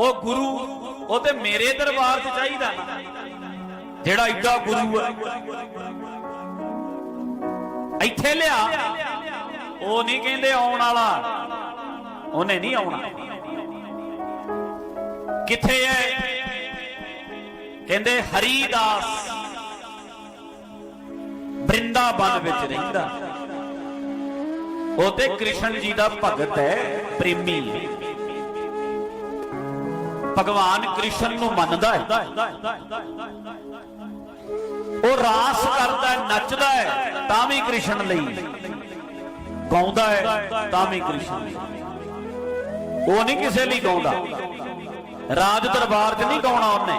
ਉਹ ਗੁਰੂ, ਉਹ ਤੇ ਮੇਰੇ ਦਰਬਾਰ 'ਚ ਚਾਹੀਦਾ ਨਾ। ਜਿਹੜਾ ਏਡਾ ਗੁਰੂ ਹੈ ਇੱਥੇ ਲਿਆ। ਉਹ ਨਹੀਂ ਕਹਿੰਦੇ ਆਉਣ ਵਾਲਾ। ਉਹਨੇ ਨਹੀਂ ਆਉਣਾ। ਕਿੱਥੇ ਹੈ ਕਹਿੰਦੇ ਹਰੀ ਦਾਸ ਬ੍ਰਿੰਦਾਵਨ ਵਿੱਚ ਰਹਿੰਦਾ। ਉਹ ਤੇ ਕ੍ਰਿਸ਼ਨ ਜੀ ਦਾ ਭਗਤ ਹੈ, ਪ੍ਰੇਮੀ। ਹੈ ਭਗਵਾਨ ਕ੍ਰਿਸ਼ਨ ਨੂੰ ਮੰਨਦਾ ਹੈ। ਉਹ ਰਾਸ ਕਰਦਾ ਹੈ, ਨੱਚਦਾ ਹੈ ਤਾਂ ਵੀ ਕ੍ਰਿਸ਼ਨ ਲਈ। ਗਾਉਂਦਾ ਹੈ ਤਾਂ ਵੀ ਕ੍ਰਿਸ਼ਨ ਉਹ ਨਹੀਂ ਕਿਸੇ ਲਈ ਗਾਉਂਦਾ। ਰਾਜ ਦਰਬਾਰ 'ਚ ਨਹੀਂ ਗਾਉਣਾ ਉਹਨੇ।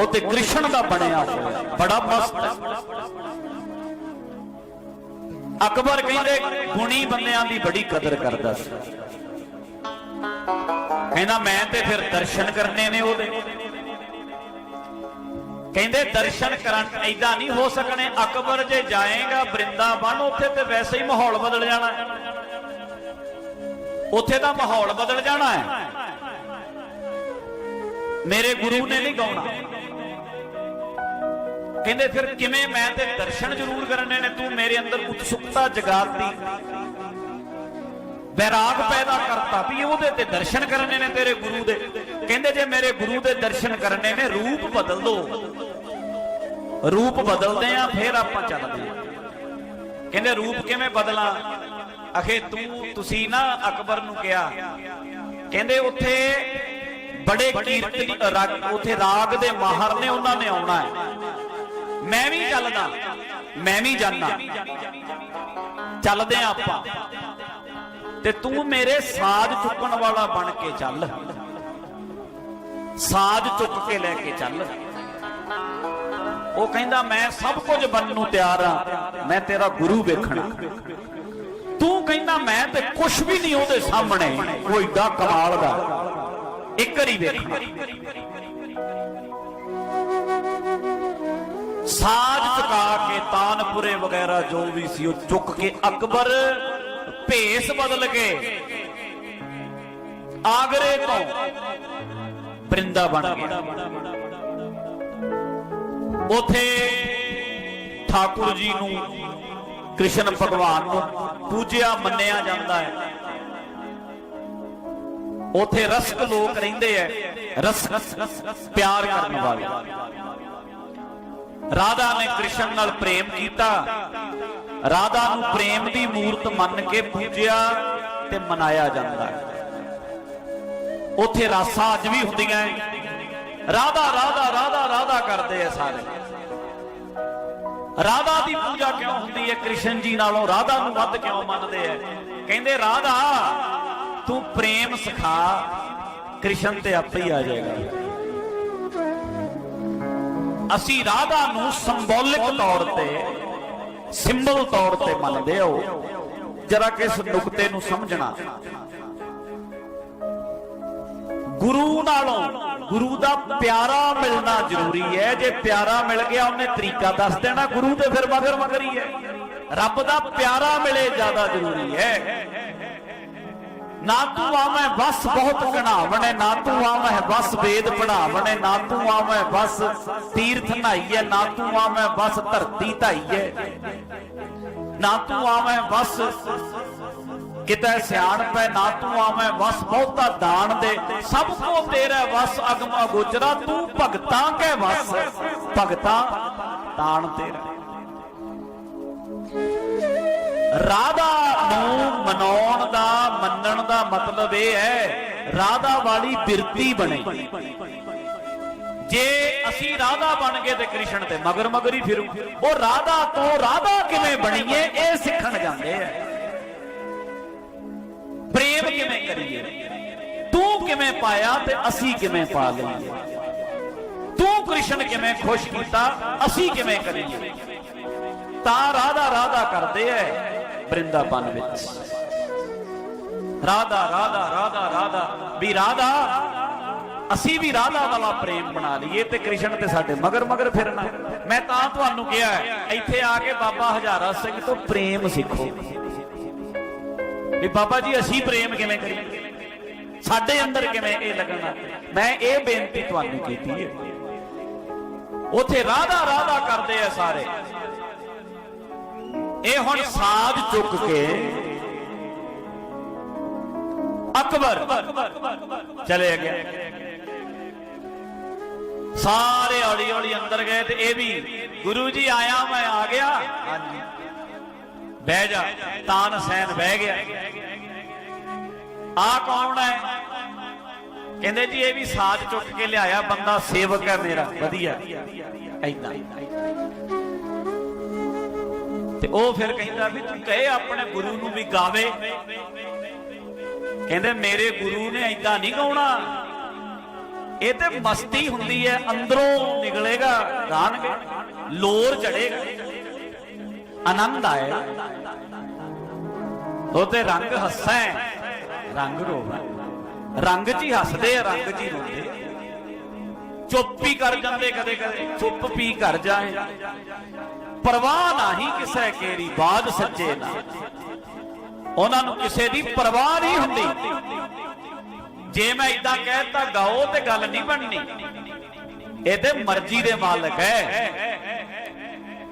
ਉਹ ਤੇ ਕ੍ਰਿਸ਼ਨ ਦਾ ਬਣਿਆ ਬੜਾ ਮਸਤ ਅਕਬਰ ਕਹਿੰਦੇ ਗੁਣੀ ਬੰਦਿਆਂ ਦੀ ਬੜੀ ਕਦਰ ਕਰਦਾ ਸੀ। ਕਹਿੰਦਾ ਮੈਂ ਤੇ ਫਿਰ ਦਰਸ਼ਨ ਕਰਨੇ ਨੇ ਉਹਦੇ। ਕਹਿੰਦੇ ਦਰਸ਼ਨ ਕਰਨ ਐਦਾਂ ਨਹੀਂ ਹੋ ਸਕਣੇ, ਅਕਬਰ ਜੇ ਜਾਏਗਾ ਬ੍ਰਿੰਦਾਵਨ, ਉੱਥੇ ਤੇ ਵੈਸੇ ਹੀ ਮਾਹੌਲ ਬਦਲ ਜਾਣਾ ਉੱਥੇ ਤਾਂ ਮਾਹੌਲ ਬਦਲ ਜਾਣਾ ਹੈ। ਮੇਰੇ ਗੁਰੂ ਨੇ ਨਹੀਂ ਗਾਉਣਾ। ਕਹਿੰਦੇ ਫਿਰ ਕਿਵੇਂ ਮੈਂ ਤੇ ਦਰਸ਼ਨ ਜ਼ਰੂਰ ਕਰਨੇ ਨੇ, ਤੂੰ ਮੇਰੇ ਅੰਦਰ ਉਤਸੁਕਤਾ ਜਗਾਤੀ। ਬੈਰਾਗ ਪੈਦਾ ਕਰਤਾ ਵੀ ਉਹਦੇ ਤੇ ਦਰਸ਼ਨ ਕਰਨੇ ਨੇ ਤੇਰੇ ਗੁਰੂ ਦੇ। ਕਹਿੰਦੇ ਜੇ ਮੇਰੇ ਗੁਰੂ ਦੇ ਦਰਸ਼ਨ ਕਰਨੇ ਨੇ, ਰੂਪ ਬਦਲ ਦੋ। ਰੂਪ ਬਦਲਦੇ ਆ, ਫਿਰ ਆਪਾਂ ਚੱਲਦੇ ਆ। ਕਹਿੰਦੇ ਰੂਪ ਕਿਵੇਂ ਬਦਲਾਂ? ਅਖੇ ਤੂੰ, ਤੁਸੀਂ ਨਾ ਅਕਬਰ ਨੂੰ ਕਿਹਾ। ਕਹਿੰਦੇ ਉੱਥੇ ਬੜੇ ਕੀਰਤਨੀ, ਰਾਗ, ਉੱਥੇ ਰਾਗ ਦੇ ਮਾਹਰ ਨੇ, ਉਹਨਾਂ ਨੇ ਆਉਣਾ ਹੈ। ਮੈਂ ਵੀ ਚੱਲਦਾ, ਮੈਂ ਵੀ ਜਾਣਾ ਚੱਲਦੇ ਆ ਆਪਾਂ। ਤੇ ਤੂੰ ਮੇਰੇ ਸਾਜ਼ ਚੁੱਕਣ ਵਾਲਾ ਬਣ ਕੇ ਚੱਲ। ਸਾਜ਼ ਚੁੱਕ ਕੇ ਲੈ ਕੇ ਚੱਲ। ਉਹ ਕਹਿੰਦਾ, ਮੈਂ ਸਭ ਕੁਝ ਬਣਨ ਨੂੰ ਤਿਆਰ ਆ ਮੈਂ ਤੇਰਾ ਗੁਰੂ ਵੇਖਣਾ। ਤੂੰ ਕਹਿੰਦਾ, ਮੈਂ ਤੇ ਕੁਝ ਵੀ ਨਹੀਂ ਉਹਦੇ ਸਾਹਮਣੇ। ਉਹ ਏਡਾ ਕਮਾਲ ਦਾ। ਇੱਕ ਵਾਰੀ ਵੇਖਣਾ ਸਾਜ ਚੁਕਾ ਕੇ ਤਾਨਪੁਰੇ ਵਗੈਰਾ ਜੋ ਵੀ ਸੀ, ਉਹ ਚੁੱਕ ਕੇ ਅਕਬਰ ਭੇਸ ਬਦਲ ਕੇ। ਆਗਰੇ ਤੋਂ ਬ੍ਰਿੰਦਾ ਬਣ ਗਿਆ। ਉਥੇ ਠਾਕੁਰ ਜੀ ਨੂੰ, ਕ੍ਰਿਸ਼ਨ ਭਗਵਾਨ ਨੂੰ ਪੂਜਿਆ, ਮੰਨਿਆ ਜਾਂਦਾ ਹੈ। ਉਥੇ ਰਸਕ ਲੋਕ ਰਹਿੰਦੇ ਐ ਰਸ ਪਿਆਰ ਕਰਨ ਵਾਲੇ। ਰਾਧਾ ਨੇ ਕ੍ਰਿਸ਼ਨ ਨਾਲ ਪ੍ਰੇਮ ਕੀਤਾ। ਰਾਧਾ ਨੂੰ ਪ੍ਰੇਮ ਦੀ ਮੂਰਤ ਮੰਨ ਕੇ ਪੂਜਿਆ ਤੇ ਮਨਾਇਆ ਜਾਂਦਾ ਹੈ। ਉਥੇ ਰਾਸਾਂ ਅੱਜ ਵੀ ਹੁੰਦੀਆਂ ਰਾਧਾ ਰਾਧਾ ਰਾਧਾ ਰਾਧਾ ਕਰਦੇ ਆ ਸਾਰੇ। ਰਾਧਾ ਦੀ ਪੂਜਾ ਕਿਉਂ ਹੁੰਦੀ ਹੈ? ਕ੍ਰਿਸ਼ਨ ਜੀ ਨਾਲੋਂ ਰਾਧਾ ਨੂੰ ਵੱਧ ਕਿਉਂ ਮੰਨਦੇ ਆ? ਕਹਿੰਦੇ, ਰਾਧਾ, ਤੂੰ ਪ੍ਰੇਮ ਸਿਖਾ, ਕ੍ਰਿਸ਼ਨ ਤੇ ਆਪੇ ਹੀ ਆ ਜਾਏਗਾ। ਅਸੀਂ ਰਾਧਾ ਨੂੰ ਸਿੰਬੋਲਿਕ ਤੌਰ ਤੇ ਸਿੰਬਲ ਤੌਰ ਤੇ ਮੰਨਦੇ ਹੋ। ਜਰਾ ਕਿਸ ਨੁਕਤੇ ਨੂੰ ਸਮਝਣਾ? ਗੁਰੂ ਨਾਲੋਂ ਗੁਰੂ ਦਾ ਪਿਆਰਾ ਮਿਲਣਾ ਜ਼ਰੂਰੀ ਹੈ। ਜੇ ਪਿਆਰਾ ਮਿਲ ਗਿਆ, ਉਹਨੇ ਤਰੀਕਾ ਦੱਸ ਦੇਣਾ। ਗੁਰੂ ਤੇ ਫਿਰ ਮਗਰ ਮਗਰ ਹੈ। ਰੱਬ ਦਾ ਪਿਆਰਾ ਮਿਲੇ ਜ਼ਿਆਦਾ ਜ਼ਰੂਰੀ ਹੈ। ਨਾ ਤੂੰ ਆਵੇਂ ਬਸ ਬਹੁਤ ਘਣਾਵਣੇ ਨਾ ਤੂੰ ਆਵੇਂ ਬਸ ਵੇਦ ਪੜਾਵਣੇ ਨਾ ਤੂੰ ਆਵੇਂ ਬਸ ਤੀਰਥ ਨਹਾਈਏ ਨਾ ਤੂੰ ਆਵੇਂ ਬਸ ਧਰਤੀ ਧਾਈਏ। ਨਾ ਤੂੰ ਆਵੇਂ ਬਸ ਕਿਤੇ ਸਿਆਣ ਪੈ ਨਾ ਤੂੰ ਆਵੇਂ ਬਸ ਬਹੁਤਾ ਦਾਨ ਦੇ। ਸਭ ਕੋ ਤੇਰਾ ਵਸ ਅਗਮ ਅਗੋਚਰਾ ਤੂੰ ਭਗਤਾਂ ਕੇ ਵਸ ਭਗਤਾਂ ਦਾਨ ਤੇਰਾ। ਰਾਧਾ ਨੂੰ ਮਨਾਉਣ ਦਾ, ਮੰਨਣ ਦਾ ਮਤਲਬ ਇਹ ਹੈ, ਰਾਧਾ ਵਾਲੀ ਬਿਰਤੀ ਬਣੇ। ਜੇ ਅਸੀਂ ਰਾਧਾ ਬਣ ਗਏ ਤੇ ਕ੍ਰਿਸ਼ਨ ਤੇ ਮਗਰ ਮਗਰ ਹੀ ਫਿਰੂ। ਉਹ ਰਾਧਾ ਤੋਂ ਰਾਧਾ ਕਿਵੇਂ ਬਣੀਏ, ਇਹ ਸਿੱਖਣ ਜਾਂਦੇ ਆ। ਪ੍ਰੇਮ ਕਿਵੇਂ ਕਰੀਏ? ਤੂੰ ਕਿਵੇਂ ਪਾਇਆ ਤੇ ਅਸੀਂ ਕਿਵੇਂ ਪਾ ਲਈਏ? ਤੂੰ ਕ੍ਰਿਸ਼ਨ ਕਿਵੇਂ ਖੁਸ਼ ਕੀਤਾ, ਅਸੀਂ ਕਿਵੇਂ ਕਰੀਏ? ਤਾਂ ਰਾਧਾ ਰਾਧਾ ਕਰਦੇ ਐ ਬ੍ਰਿੰਦਾਵਨ ਵਿੱਚ। ਰਾਧਾ ਰਾਧਾ ਰਾਧਾ ਰਾਧਾ। ਵੀ ਰਾਧਾ, ਅਸੀਂ ਵੀ ਰਾਧਾ ਵਾਲਾ ਪ੍ਰੇਮ ਬਣਾ ਲਈਏ ਤੇ ਕ੍ਰਿਸ਼ਨ ਤੇ ਸਾਡੇ ਮਗਰ ਮਗਰ ਫਿਰਨਾ। ਮੈਂ ਤਾਂ ਤੁਹਾਨੂੰ ਕਿਹਾ ਇੱਥੇ ਆ ਕੇ ਬਾਬਾ ਹਜ਼ਾਰਾ ਸਿੰਘ ਤੋਂ ਪ੍ਰੇਮ ਸਿੱਖੋ। ਵੀ ਬਾਬਾ ਜੀ, ਅਸੀਂ ਪ੍ਰੇਮ ਕਿਵੇਂ ਕਰੀਏ? ਸਾਡੇ ਅੰਦਰ ਕਿਵੇਂ ਇਹ ਲੱਗਣਾ? ਮੈਂ ਇਹ ਬੇਨਤੀ ਤੁਹਾਨੂੰ ਕੀਤੀ ਹੈ। ਉਥੇ ਰਾਧਾ ਰਾਧਾ ਕਰਦੇ ਆ ਸਾਰੇ। ਇਹ ਹੁਣ ਸਾਜ ਚੁੱਕ ਕੇ ਅਕਬਰ ਚਲੇ ਗਿਆ ਸਾਰੇ ਹੌਲੀ ਹੌਲੀ ਅੰਦਰ ਗਏ ਤੇ ਇਹ ਵੀ ਗੁਰੂ ਜੀ ਆਇਆ ਮੈਂ ਆ ਗਿਆ ਹਾਂਜੀ ਬਹਿ ਜਾ ਤਾਨ ਸੈਨ ਬਹਿ ਗਿਆ ਆ ਕੌਣ ਹੈ ਕਹਿੰਦੇ ਜੀ ਇਹ ਵੀ ਸਾਜ ਚੁੱਕ ਕੇ ਲਿਆਇਆ ਬੰਦਾ ਸੇਵਕ ਹੈ ਮੇਰਾ ਵਧੀਆ ਐਦਾਂ ਤੇ ਉਹ ਫਿਰ ਕਹਿੰਦਾ ਵੀ ਤੂੰ ਕਹੇ ਆਪਣੇ ਗੁਰੂ ਨੂੰ ਵੀ ਗਾਵੇ ਕਹਿੰਦੇ, ਮੇਰੇ ਗੁਰੂ ਨੇ ਐਦਾਂ ਨਹੀਂ ਗਾਉਣਾ। ਇਹ ਤੇ ਮਸਤੀ ਹੁੰਦੀ ਹੈ, ਅੰਦਰੋਂ ਨਿਕਲੇਗਾ, ਗਾਣਗੇ, ਲੋਰ ਚੜੇਗਾ, ਆਨੰਦ ਆਏਗਾ। ਉਹ ਤੇ ਰੰਗ ਹੱਸੈ ਰੰਗ ਰੋਵਾ। ਰੰਗ 'ਚ ਹੀ ਹੱਸਦੇ ਆ, ਰੰਗ 'ਚ ਹੀ ਰੋਂਦੇ ਚੁੱਪ ਹੀ ਕਰ ਜਾਂਦੇ ਕਦੇ ਕਦੇ, ਚੁੱਪ ਪੀ ਕਰ ਜਾਏ। ਪਰਵਾਹ ਨਹੀਂ ਕਿਸੇ ਕੇਰੀ, ਬਾਦ ਸੱਜੇ ਨਾ। ਉਹਨਾਂ ਨੂੰ ਕਿਸੇ ਦੀ ਪਰਵਾਹ ਨਹੀਂ ਹੁੰਦੀ। ਜੇ ਮੈਂ ਇਦਾਂ ਕਹਿਤਾ ਗਾਓ ਤੇ ਗੱਲ ਨਹੀਂ ਬਣਨੀ। ਇਹ ਤੇ ਮਰਜ਼ੀ ਦੇ ਮਾਲਕ ਹੈ।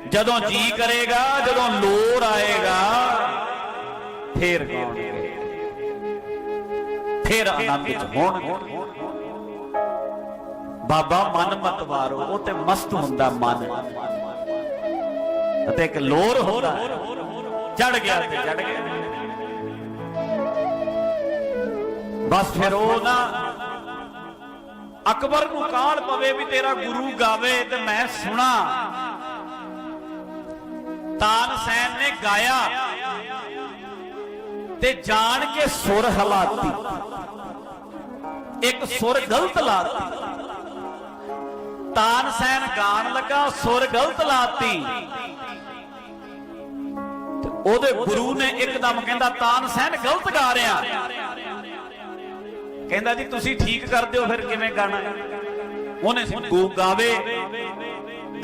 ਜਦੋਂ ਜੀ ਕਰੇਗਾ, ਜਦੋਂ ਲੋਰ ਆਏਗਾ, ਫੇਰ ਗਾਉਣਗੇ ਫੇਰ ਆਨੰਦ ਚ ਹੋਣਗੇ ਬਾਬਾ, ਮਨ ਮਤਵਾਰੋ ਉਹ ਤੇ ਮਸਤ ਹੁੰਦਾ ਮਨ। ਅਤੇ ਇੱਕ ਲੋਰ ਹੁੰਦਾ। ਚੜ ਗਿਆ ਤੇ ਚੜ ਗਿਆ। ਬਸ ਫਿਰ ਉਹ ਨਾ ਅਕਬਰ ਨੂੰ ਕਾਲ ਪਵੇ ਵੀ ਤੇਰਾ ਗੁਰੂ ਗਾਵੇ ਤੇ ਮੈਂ ਸੁਣਾ। ਤਾਨਸੈਨ ਨੇ ਗਾਇਆ ਤੇ ਜਾਣ ਕੇ ਸੁਰ ਹਲਾਤੀ। ਇੱਕ ਸੁਰ ਗਲਤ ਲਾਤੀ। ਤਾਨਸੈਨ ਗਾਣ ਲੱਗਾ, ਸੁਰ ਗਲਤ ਲਾਤੀ। ਉਹਦੇ ਗੁਰੂ ਨੇ ਇੱਕਦਮ ਕਹਿੰਦਾ ਤਾਨਸੈਨ ਗਲਤ ਗਾ ਰਿਹਾ। ਕਹਿੰਦਾ ਜੀ, ਤੁਸੀਂ ਠੀਕ ਕਰਦੇ ਹੋ, ਫਿਰ ਕਿਵੇਂ ਗਾਣਾ? ਹੈ? ਉਹਨੇ ਗੂ ਗਾਵੇ,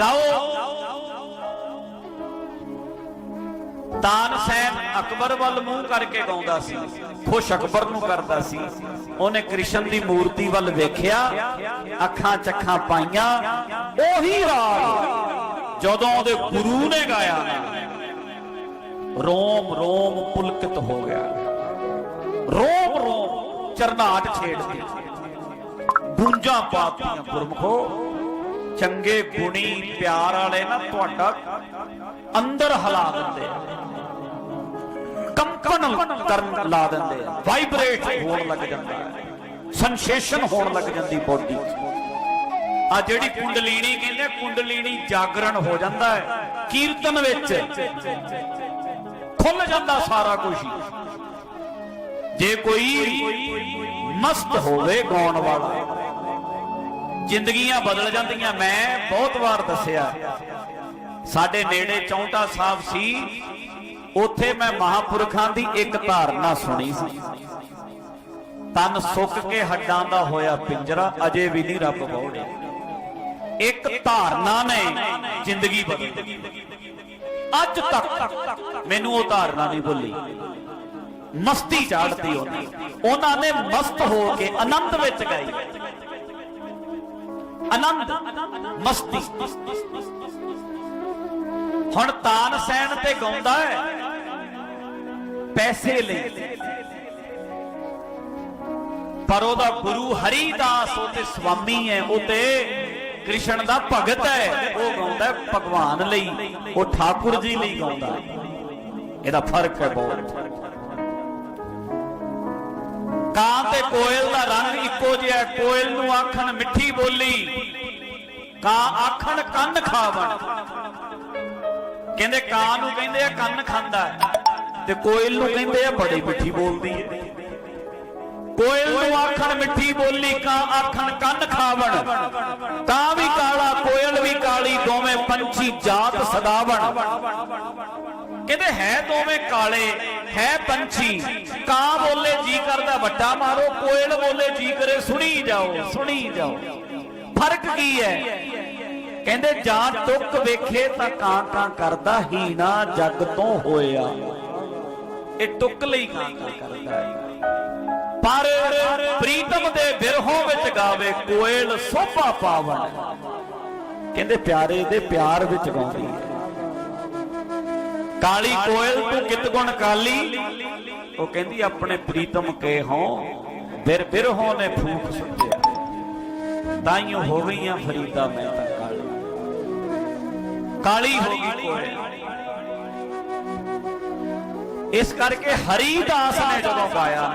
ਗਾਓ। ਤਾਨਸੈਨ ਅਕਬਰ ਵੱਲ ਮੂੰਹ ਕਰਕੇ ਗਾਉਂਦਾ ਸੀ, ਖੁਸ਼ ਅਕਬਰ ਨੂੰ ਕਰਦਾ ਸੀ। ਉਹਨੇ ਕ੍ਰਿਸ਼ਨ ਦੀ ਮੂਰਤੀ ਵੱਲ ਵੇਖਿਆ, ਅੱਖਾਂ ਚੱਖਾਂ ਪਾਈਆਂ, ਉਹੀ ਰਾਗ। ਜਦੋਂ ਉਹਦੇ ਗੁਰੂ ਨੇ ਗਾਇਆ, ਰੋਮ ਰੋਮ ਪੁਲਕਿਤ ਹੋ ਗਿਆ। ਰੋਮ ਚਰਨਾਟ ਛੇੜਦੀ। ਗੂੰਜਾਂ ਪਾਤੀਆਂ ਗੁਰਮਖੋ। ਚੰਗੇ ਗੁਣੀ ਪਿਆਰ ਵਾਲੇ ਨਾ ਤੁਹਾਡਾ ਅੰਦਰ ਹਿਲਾ ਦਿੰਦੇ ਆ। ਕੰਪਨ ਕਰਨ ਲਾ ਦਿੰਦੇ ਆ। ਵਾਈਬ੍ਰੇਟ ਹੋਣ ਲੱਗ ਜਾਂਦਾ ਹੈ ਸੈਂਸੇਸ਼ਨ ਹੋਣ ਲੱਗ ਜਾਂਦੀ ਬੋਡੀ। ਆ ਜਿਹੜੀ ਕੁੰਡਲੀਨੀ ਕਹਿੰਦੇ ਆ, ਕੁੰਡਲੀਨੀ ਜਾਗਰਣ ਹੋ ਜਾਂਦਾ ਹੈ ਕੀਰਤਨ ਵਿੱਚ ਖੁੱਲ ਜਾਂਦਾ ਸਾਰਾ ਕੁਝ ਹੀ। ਜੇ ਕੋਈ ਮਸਤ ਹੋਵੇ ਗਾਉਣ ਵਾਲਾ। ਜ਼ਿੰਦਗੀਆਂ ਬਦਲ ਜਾਂਦੀਆਂ, ਮੈਂ ਬਹੁਤ ਵਾਰ ਦੱਸਿਆ। ਸਾਡੇ ਨੇੜੇ ਚੌਂਟਾ ਸਾਹਿਬ ਸੀ, ਉੱਥੇ ਮੈਂ ਮਹਾਪੁਰਖਾਂ ਦੀ ਇੱਕ ਧਾਰਨਾ ਸੁਣੀ ਸੀ। ਤਨ ਸੁੱਕ ਕੇ ਹੱਡਾਂ ਦਾ ਹੋਇਆ ਪਿੰਜਰਾ, ਅਜੇ ਵੀ ਨਹੀਂ ਰੱਬ ਬੋੜਿਆ ਇੱਕ ਧਾਰਨਾ ਨੇ ਜ਼ਿੰਦਗੀ ਬਦਲੀ ਅੱਜ ਤੱਕ ਮੈਨੂੰ ਉਹ ਧਾਰਨਾ ਨਹੀਂ ਭੁੱਲੀ। ਮਸਤੀ ਚਾੜਦੀ ਉਹਨੇ ਉਹਨਾਂ ਨੇ ਮਸਤ ਹੋ ਕੇ ਆਨੰਦ ਵਿੱਚ ਗਏ। ਆਨੰਦ, ਮਸਤੀ। ਹੁਣ ਤਾਨਸੈਨ ਤੇ ਗਾਉਂਦਾ ਹੈ। ਪੈਸੇ ਲਈ। ਪਰ ਉਹਦਾ ਗੁਰੂ ਹਰੀਦਾਸ ਉਹ ਤੇ ਸਵਾਮੀ ਹੈ, ਉਹ ਤੇ ਕ੍ਰਿਸ਼ਨ ਦਾ ਭਗਤ ਹੈ। ਉਹ ਗਾਉਂਦਾ ਭਗਵਾਨ ਲਈ। ਉਹ ਠਾਕੁਰ ਜੀ ਲਈ ਗਾਉਂਦਾ ਇਹਦਾ ਫ਼ਰਕ ਹੈ ਬਹੁਤ। ਕਾਂ ਤੇ ਕੋਇਲ ਦਾ ਰੰਗ ਇੱਕੋ ਜਿਹਾ ਕੋਇਲ ਨੂੰ ਆਖਣ ਮਿੱਠੀ ਬੋਲੀ, ਕਾਂ ਆਖਣ ਕੰਨ ਖਾਵਣ। ਕਹਿੰਦੇ ਕਾਂ ਨੂੰ ਕਹਿੰਦੇ ਆ ਕੰਨ ਖਾਂਦਾ ਤੇ ਕੋਇਲ ਨੂੰ ਕਹਿੰਦੇ ਆ ਬੜੀ ਮਿੱਠੀ ਬੋਲਦੀ ਹੈ। ਕੋਇਲ ਨੂੰ ਆਖਣ ਮਿੱਠੀ ਬੋਲੀ, ਕਾਂ ਆਖਣ ਕੰਨ ਖਾਵਣ। ਕਾਂ ਵੀ ਕਾਲਾ, ਕੋਇਲ ਵੀ ਕਾਲੀ, ਦੋਵੇਂ ਪੰਛੀ ਜਾਤ ਸਦਾਵਣ। ਕਹਿੰਦੇ ਹੈ ਦੋਵੇਂ ਕਾਲੇ। ਹੈ ਪੰਛੀ। ਕਾਂ ਬੋਲੇ ਜੀ ਕਰਦਾ ਵੱਟਾ ਮਾਰੋ, ਕੋਇਲ ਬੋਲੇ ਜੀ ਕਰੇ, ਸੁਣੀ ਜਾਓ ਸੁਣੀ ਜਾਓ। ਫ਼ਰਕ ਕੀ ਹੈ? ਕਹਿੰਦੇ ਜਾਂ ਤੁੱਕ ਵੇਖੇ ਤਾਂ ਕਾਂ ਕਾਂ ਕਰਦਾ, ਹੀਣਾ ਨਾ ਜਗ ਤੋਂ ਹੋਇਆ। ਇਹ ਤੁੱਕ ਲਈ ਕਾਂ ਕਾਂ ਕਰਦਾ ਹੈ। ਪਰ ਪ੍ਰੀਤਮ ਦੇ ਬਿਰਹੋਂ ਵਿੱਚ ਗਾਵੇ, ਕੋਇਲ ਸੋਭਾ ਪਾਵਨ। ਕਹਿੰਦੇ, ਪਿਆਰੇ ਦੇ ਪਿਆਰ ਵਿੱਚ ਗਾਉਂਦੀ ਹੈ। ਕਾਲੀ ਕੋਇਲ, ਤੂੰ ਕਿਤ ਗੁਣ ਕਾਲੀ? ਉਹ ਕਹਿੰਦੀ, ਆਪਣੇ ਪ੍ਰੀਤਮ ਕੇ ਹੋਂ ਬਿਰ ਬਿਰਹੋਂ ਨੇ ਫੂਕ ਸੁੱਟਿਆ ਤਾਈਓ ਹੋ ਗਈਆਂ ਫਰੀਦਾ, ਮੈਂ ਤਾਂ ਕਾਲੀ। ਕਾਲੀ ਹੋ ਗਈ ਕੋਇਲ। ਇਸ ਕਰਕੇ ਹਰੀ ਦਾਸ ਨੇ ਜਦੋਂ ਗਾਇਆ,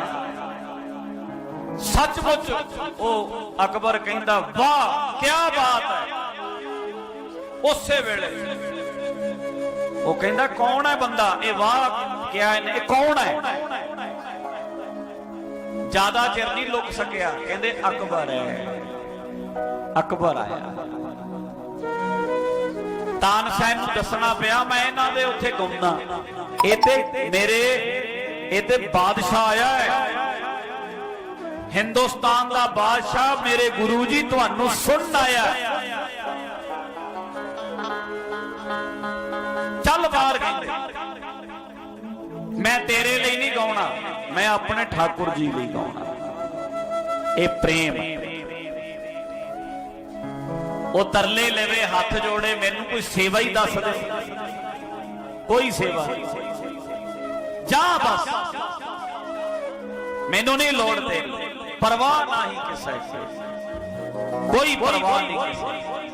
ਸੱਚਮੁੱਚ ਉਹ ਅਕਬਰ ਕਹਿੰਦਾ, ਵਾਹ ਕੀ ਬਾਤ ਹੈ। ਉਸੇ ਵੇਲੇ ਉਹ ਕਹਿੰਦਾ, ਕੌਣ ਹੈ ਬੰਦਾ? ਇਹ ਵਾਹ ਕਿਹਾ ਇਹਨੇ, ਇਹ ਕੌਣ ਹੈ? ਜ਼ਿਆਦਾ ਚਿਰ ਨਹੀਂ ਲੁਕ ਸਕਿਆ। ਕਹਿੰਦੇ, ਅਕਬਰ ਹੈ। ਅਕਬਰ ਆਇਆ। ਤਾਨਸੈਨ ਨੂੰ ਦੱਸਣਾ ਪਿਆ, ਮੈਂ ਇਹਨਾਂ ਦੇ ਉੱਥੇ ਗੁੰਮਦਾ ਇਹ ਤੇ ਮੇਰੇ, ਇਹ ਤੇ ਬਾਦਸ਼ਾਹ ਆਇਆ ਹੈ। ਹਿੰਦੁਸਤਾਨ ਦਾ ਬਾਦਸ਼ਾਹ ਮੇਰੇ ਗੁਰੂ ਜੀ, ਤੁਹਾਨੂੰ ਸੁਣਨ ਆਇਆ ਮੈਂ ਤੇਰੇ ਲਈ ਨਹੀਂ ਗਾਉਣਾ, ਮੈਂ ਆਪਣੇ ਠਾਕੁਰ ਜੀ ਲਈ ਗਾਉਣਾ। ਇਹ ਪ੍ਰੇਮ ਉਹ ਤਰਲੇ ਲਵੇ, ਹੱਥ ਜੋੜੇ, ਮੈਨੂੰ ਕੋਈ ਸੇਵਾ ਹੀ ਦੱਸ ਦੇ। ਕੋਈ ਸੇਵਾ ਨਹੀਂ। ਜਾ ਬਸ। ਮੈਨੂੰ ਨਹੀਂ ਲੋੜ ਤੇ ਪਰਵਾਹ ਨਹੀਂ ਕਿਸੇ ਕੋਈ ਪਰਵਾਹ ਨਹੀਂ ਕਿਸੇ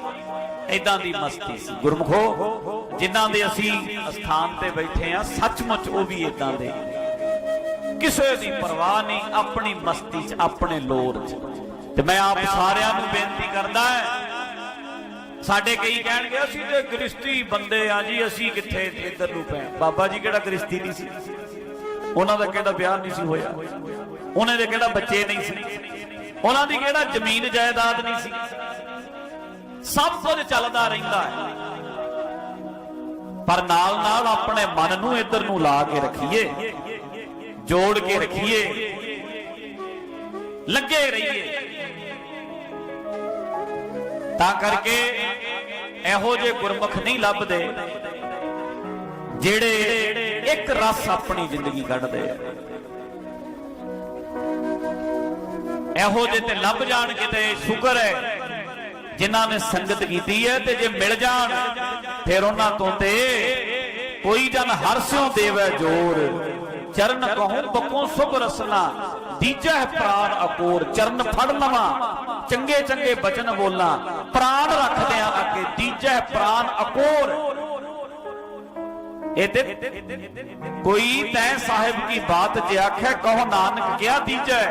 ਇਦਾਂ ਦੀ ਮਸਤੀ ਸੀ। ਗੁਰਮਖੋ, ਜਿਨ੍ਹਾਂ ਦੇ ਅਸੀਂ ਸਥਾਨ ਤੇ ਬੈਠੇ ਆ ਸੱਚਮੁੱਚ ਉਹ ਵੀ ਇਦਾਂ ਦੇ। ਕਿਸੇ ਦੀ ਪਰਵਾਹ ਨਹੀਂ, ਆਪਣੀ ਮਸਤੀ 'ਚ, ਆਪਣੇ ਲੋਰ 'ਚ। ਤੇ ਮੈਂ ਆਪ ਸਾਰਿਆਂ ਨੂੰ ਬੇਨਤੀ ਕਰਦਾ ਹਾਂ, ਸਾਡੇ ਕਈ ਕਹਿਣਗੇ, ਅਸੀਂ ਤੇ ਗ੍ਰਿਸ਼ਤੀ ਬੰਦੇ ਆ ਜੀ, ਅਸੀਂ ਕਿੱਥੇ ਇੱਧਰ ਨੂੰ ਪੈ ਬਾਬਾ ਜੀ ਕਿਹੜਾ ਗ੍ਰਿਸ਼ਤੀ ਨਹੀਂ ਸੀ? ਉਹਨਾਂ ਦਾ ਕਿਹੜਾ ਵਿਆਹ ਨਹੀਂ ਸੀ ਹੋਇਆ? ਉਹਨਾਂ ਦੇ ਕਿਹੜਾ ਬੱਚੇ ਨਹੀਂ ਸੀ? ਉਹਨਾਂ ਦੀ ਕਿਹੜਾ ਜ਼ਮੀਨ ਜਾਇਦਾਦ ਨਹੀਂ ਸੀ? ਸਭ ਕੁਝ ਚੱਲਦਾ ਰਹਿੰਦਾ ਹੈ। ਪਰ ਨਾਲ ਨਾਲ ਆਪਣੇ ਮਨ ਨੂੰ ਇੱਧਰ ਨੂੰ ਲਾ ਕੇ ਰੱਖੀਏ, ਜੋੜ ਕੇ ਰੱਖੀਏ, ਲੱਗੇ ਰਹੀਏ। ਤਾਂ ਕਰਕੇ ਇਹੋ ਜਿਹੇ ਗੁਰਮੁਖ ਨਹੀਂ ਲੱਭਦੇ ਜਿਹੜੇ ਇੱਕ ਰਸ ਆਪਣੀ ਜ਼ਿੰਦਗੀ ਕੱਢਦੇ ਆ। ਇਹੋ ਜਿਹੇ ਤੇ ਲੱਭ ਜਾਣ ਕਿਤੇ ਸ਼ੁਕਰ ਹੈ। ਜਿਨ੍ਹਾਂ ਨੇ ਸੰਗਤ ਕੀਤੀ ਹੈ ਤੇ ਜੇ ਮਿਲ ਜਾਣ, ਫਿਰ ਉਹਨਾਂ ਤੋਂ ਤੇ ਕੋਈ ਜਨ ਹਰਸਿਓ ਦੇਵੈ ਜੋਰ। ਚਰਨ ਕਹੂੰ ਬਕੋਂ ਸੁਭ ਰਸਨਾ, ਦੀਜਾ ਪ੍ਰਾਨ ਅਕੋਰ ਚਰਨ ਫੜ ਲਵਾਂ, ਚੰਗੇ ਚੰਗੇ ਬਚਨ ਬੋਲਾਂ। ਪ੍ਰਾਨ ਰੱਖਦਿਆਂ ਅੱਗੇ ਦੀਜਾ ਹੈ ਪ੍ਰਾਨ ਅਕੋਰ ਇਹ ਕੋਈ ਤੈ ਸਾਹਿਬ ਕੀ ਬਾਤ ਜੇ ਆਖੇ, ਕਹੋ ਨਾਨਕ ਕਿਆ ਦੀਜੈ?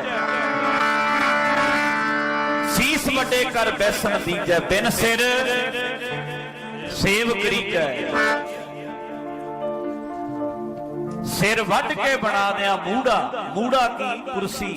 ਸੀਸ ਵੱਡੇ ਕਰ ਬੈਸਣ ਦੀਜੈ, ਬਿਨ ਸਿਰ ਸੇਵ ਕਰੀਜੈ ਸਿਰ ਵੱਢ ਕੇ ਬਣਾ ਦਿਆਂ ਮੂੜਾ ਮੂੜਾ ਕੀ ਕੁਰਸੀ।